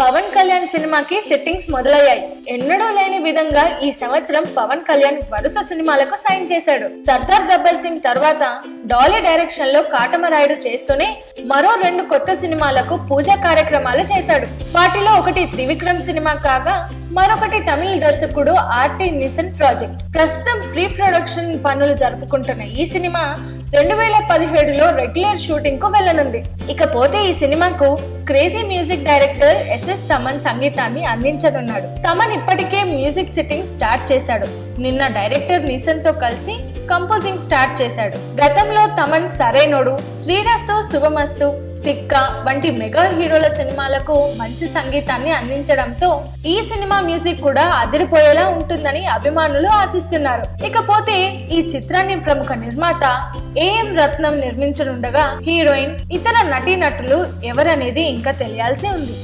పవన్ కళ్యాణ్ సినిమాకి సెట్టింగ్స్ మొదలయ్యాయి. ఎన్నడూ లేని విధంగా ఈ సంవత్సరం పవన్ కళ్యాణ్ వరుస సినిమాలకు సైన్ చేశాడు. సర్దార్ గబ్బర్ సింగ్ తర్వాత డాలీ డైరెక్షన్లో కాటమరాయుడు చేస్తూనే మరో రెండు కొత్త సినిమాలకు పూజా కార్యక్రమాలు చేశాడు. వాటిలో ఒకటి త్రివిక్రమ్ సినిమా కాగా మరొకటి తమిళ దర్శకుడు ఆర్టి నిసన్ ప్రాజెక్ట్. ప్రస్తుతం ప్రీ ప్రొడక్షన్ పనులు జరుపుకుంటున్న ఈ సినిమా రెండు వేల పదిహేడులో రెగ్యులర్ షూటింగ్కు వెళ్ళనుంది. ఇకపోతే ఈ సినిమాకు crazy music director SS Thaman సంగీతాన్ని అందించనున్నాడు. తమన్ ఇప్పటికే మ్యూజిక్ సిట్టింగ్ స్టార్ట్ చేశాడు. నిన్న డైరెక్టర్ నిసన్తో కలిసి కంపోజింగ్ స్టార్ట్ చేశాడు. గతంలో తమన్ సరైనోడు శ్రీరాస్తో శుభమస్తు తిక్క వంటి మెగా హీరోల సినిమాలకు మంచి సంగీతాన్ని అందించడంతో ఈ సినిమా మ్యూజిక్ కూడా అదిరిపోయేలా ఉంటుందని అభిమానులు ఆశిస్తున్నారు. ఇకపోతే ఈ చిత్రాన్ని ప్రముఖ నిర్మాత ఏఎం రత్నం నిర్మించనుండగా హీరోయిన్ ఇతర నటీనటులు ఎవరనేది ఇంకా తెలియాల్సి ఉంది.